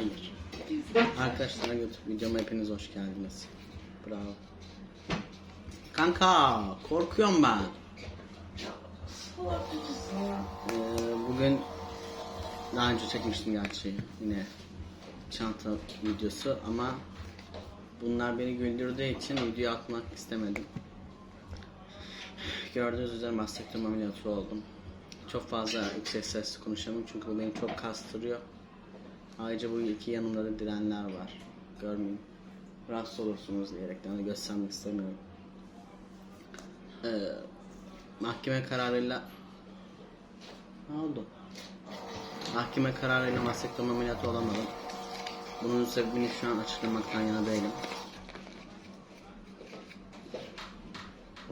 Hayır. Arkadaşlar videoma hepiniz hoş geldiniz. Bravo. Kanka korkuyorum ben. Ee, bugün daha önce çekmiştim gerçi yine çanta videosu ama bunlar beni güldürdüğü için videoyu atmak istemedim. Gördüğünüz üzere mastektomi ameliyatı oldum. Çok fazla yüksek sesle konuşamam çünkü bu beni çok kastırıyor. Ayrıca bu iki yanımda da direnler var. Görmeyin. Rahatsız olursunuz diyerekten onu göstermek istemiyorum. Ee, mahkeme kararıyla ne oldu? Mahkeme kararıyla mastektomi ameliyatı olamadım. Bunun sebebini şu an açıklamaktan yana değilim.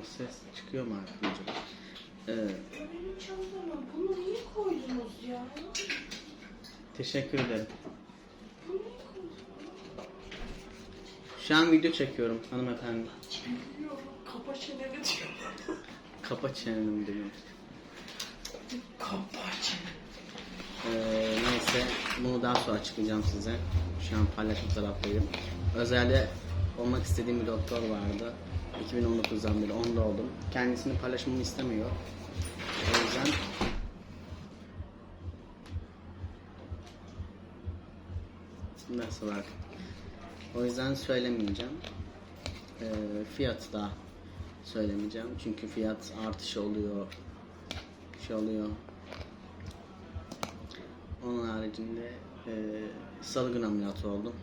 O ses çıkıyor mu arkadaşlar? Ee, bunu niye koydunuz ya? Teşekkür ederim. Şu an video çekiyorum hanımefendi. Kapa çeneni diyor. Kapa çeneni diyor. Kapa. Ee, neyse bunu daha sonra açıklayacağım size. Şu an paylaşım taraftayım. Özelde olmak istediğim bir doktor vardı. 2019'dan beri onda oldum. Kendisini paylaşmamı istemiyor. O yüzden Bak? O yüzden söylemeyeceğim. Ee, fiyatı da söylemeyeceğim. Çünkü fiyat artış oluyor. Şey oluyor. Onun haricinde e, salı günü ameliyatı oldum.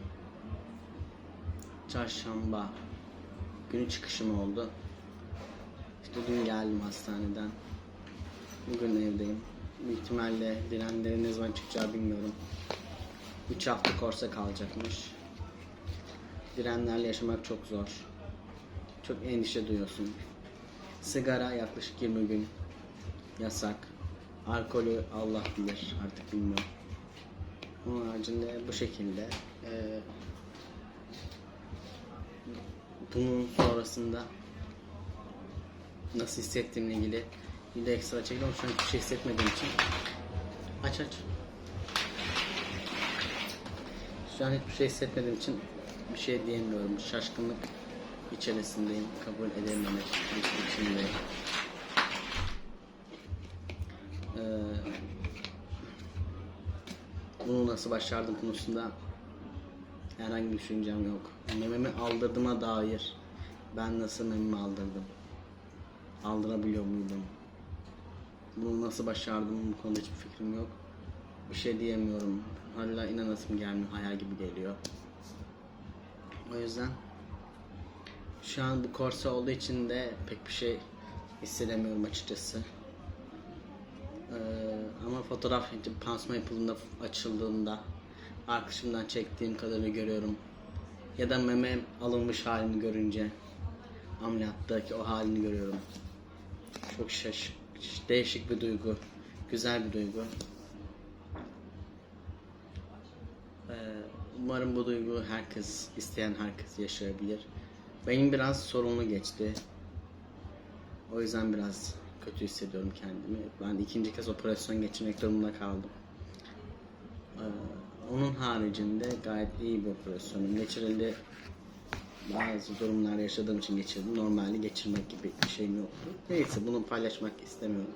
Çarşamba günü çıkışım oldu. İşte dün geldim hastaneden. Bugün evdeyim. Büyük ihtimalle direnlerin ne zaman çıkacağı bilmiyorum. 3 hafta korsa kalacakmış. Direnlerle yaşamak çok zor. Çok endişe duyuyorsun. Sigara yaklaşık 20 gün yasak. Alkolü Allah bilir artık bilmiyorum. Onun haricinde bu şekilde eee, bunun sonrasında nasıl hissettiğimle ilgili bir de ekstra ama şu an hiçbir şey hissetmediğim için aç aç şu an hiçbir şey hissetmediğim için bir şey diyemiyorum şaşkınlık içerisindeyim kabul edememek içindeyim Eee, bunu nasıl başardım konusunda herhangi bir düşüncem yok. Mememi aldırdığıma dair ben nasıl mememi aldırdım? Aldırabiliyor muydum? Bunu nasıl başardım bu konuda hiçbir fikrim yok. Bir şey diyemiyorum. Hala inanasım gelmiyor. Hayal gibi geliyor. O yüzden şu an bu korse olduğu için de pek bir şey hissedemiyorum açıkçası. Ee, ama fotoğraf pansuman yapıldığında açıldığında arkadaşımdan çektiğim kadarını görüyorum. Ya da meme alınmış halini görünce ameliyattaki o halini görüyorum. Çok şaş değişik bir duygu. Güzel bir duygu. Ee, umarım bu duygu herkes, isteyen herkes yaşayabilir. Benim biraz sorunlu geçti. O yüzden biraz kötü hissediyorum kendimi. Ben ikinci kez operasyon geçirmek durumunda kaldım. Ee, onun haricinde gayet iyi bir operasyonum geçirildi. Bazı durumlar yaşadığım için geçirdim. Normalde geçirmek gibi bir şeyim yoktu. Neyse bunu paylaşmak istemiyorum.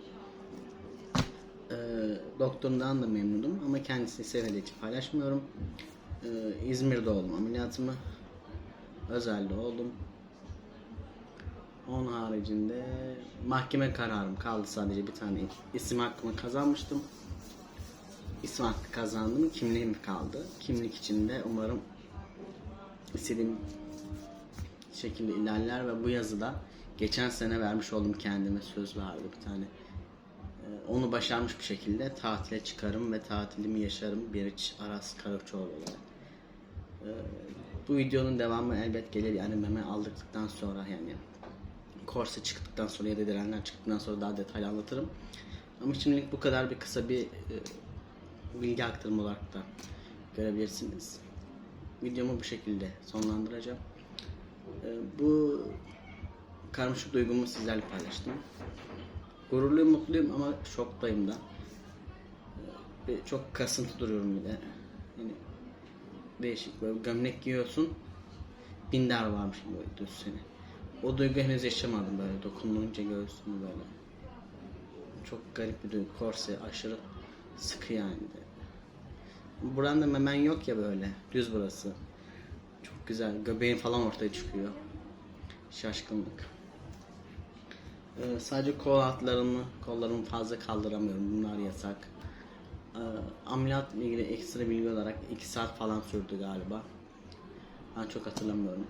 Doktorumdan da memnunum ama kendisini sevmediği için paylaşmıyorum. Ee, İzmir'de oldum ameliyatımı. Özelde oldum. Onun haricinde mahkeme kararım kaldı sadece bir tane isim hakkımı kazanmıştım. İsim hakkı kazandım, kimliğim kaldı. Kimlik için de umarım istediğim şekilde ilerler ve bu yazıda geçen sene vermiş olduğum kendime söz vardı bir tane. Ee, Onu başarmış bir şekilde tatile çıkarım ve tatilimi yaşarım bir iç Aras Karaçoğlu olarak. Ee, Bu videonun devamı elbet gelir yani meme aldıktan sonra yani korse çıktıktan sonra ya da direnler çıktıktan sonra daha detaylı anlatırım. Ama şimdilik bu kadar bir kısa bir e, bilgi aktarımı olarak da görebilirsiniz. Videomu bu şekilde sonlandıracağım. E, bu karmaşık duygumu sizlerle paylaştım. Gururluyum, mutluyum ama şoktayım da. Ve çok kasıntı duruyorum bir de. Yani değişik. Böyle gömlek giyiyorsun. Binder varmış böyle düz seni. O duygu henüz yaşamadım böyle dokununca göğsüme böyle. Çok garip bir duygu. Korse aşırı sıkı yani de. Buranın da memen yok ya böyle. Düz burası. Çok güzel. Göbeğin falan ortaya çıkıyor. Şaşkınlık. Ee, sadece kol altlarımı, kollarımı fazla kaldıramıyorum. Bunlar yasak. Ee, ameliyatla ilgili ekstra bilgi olarak 2 saat falan sürdü galiba. Ben çok hatırlamıyorum.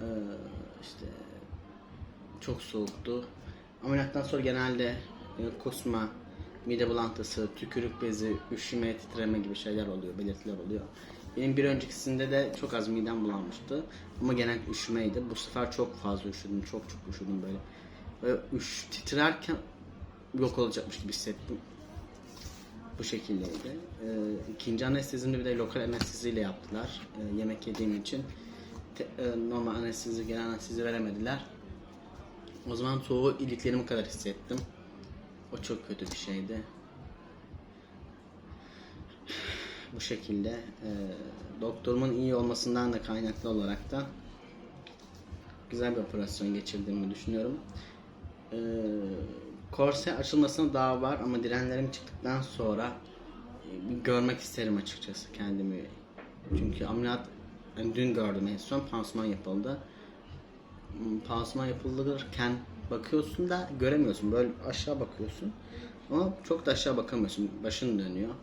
Ee, işte çok soğuktu. Ameliyattan sonra genelde e, kusma, mide bulantısı, tükürük bezi, üşüme, titreme gibi şeyler oluyor, belirtiler oluyor. Benim bir öncekisinde de çok az midem bulanmıştı. Ama genel üşümeydi. Bu sefer çok fazla üşüdüm. Çok çok üşüdüm böyle. Böyle üş, titrerken yok olacakmış gibi hissettim. Bu şekildeydi. Ee, ikinci anestezimde bir de lokal anesteziyle yaptılar. Ee, yemek yediğim için. Te- e, normal anestezi, genel anestezi veremediler. O zaman soğuğu iliklerime kadar hissettim. O çok kötü bir şeydi. Bu şekilde e, doktorumun iyi olmasından da kaynaklı olarak da güzel bir operasyon geçirdiğimi düşünüyorum. E, korse açılmasına daha var ama direnlerim çıktıktan sonra e, görmek isterim açıkçası kendimi. Çünkü ameliyat yani dün gördüm en son pansuman yapıldı. Hmm, Pansuman yapılırken bakıyorsun da göremiyorsun. Böyle aşağı bakıyorsun. Ama çok da aşağı bakamıyorsun. Başın dönüyor.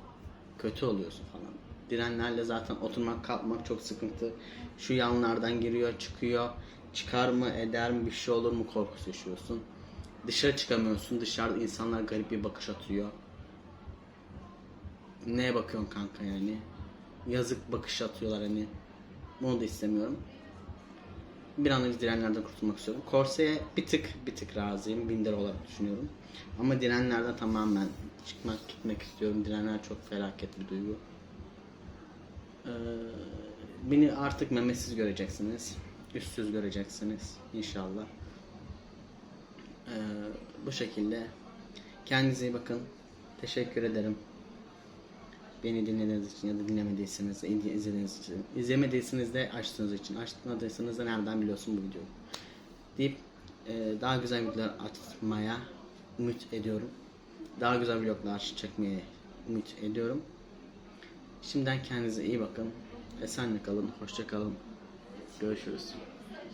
Kötü oluyorsun falan. Direnlerle zaten oturmak kalkmak çok sıkıntı. Şu yanlardan giriyor çıkıyor. Çıkar mı eder mi bir şey olur mu korkusu yaşıyorsun. Dışarı çıkamıyorsun. Dışarıda insanlar garip bir bakış atıyor. Neye bakıyorsun kanka yani? Yazık bakış atıyorlar hani. Bunu da istemiyorum. Bir an önce direnlerden kurtulmak istiyorum. Korseye bir tık bir tık razıyım. Binder olarak düşünüyorum. Ama direnlerden tamamen çıkmak gitmek istiyorum. Direnler çok felaket bir duygu. Ee, beni artık memesiz göreceksiniz. Üstsüz göreceksiniz inşallah. Ee, bu şekilde. Kendinize iyi bakın. Teşekkür ederim. Beni dinlediğiniz için ya da dinlemediyseniz, izlediğiniz için, izlemediyseniz de açtığınız için, açmadıysanız da nereden biliyorsun bu videoyu deyip e, daha güzel videolar atmaya ümit ediyorum. Daha güzel vloglar çekmeye ümit ediyorum. Şimdiden kendinize iyi bakın. Esenle kalın, hoşça kalın. Görüşürüz.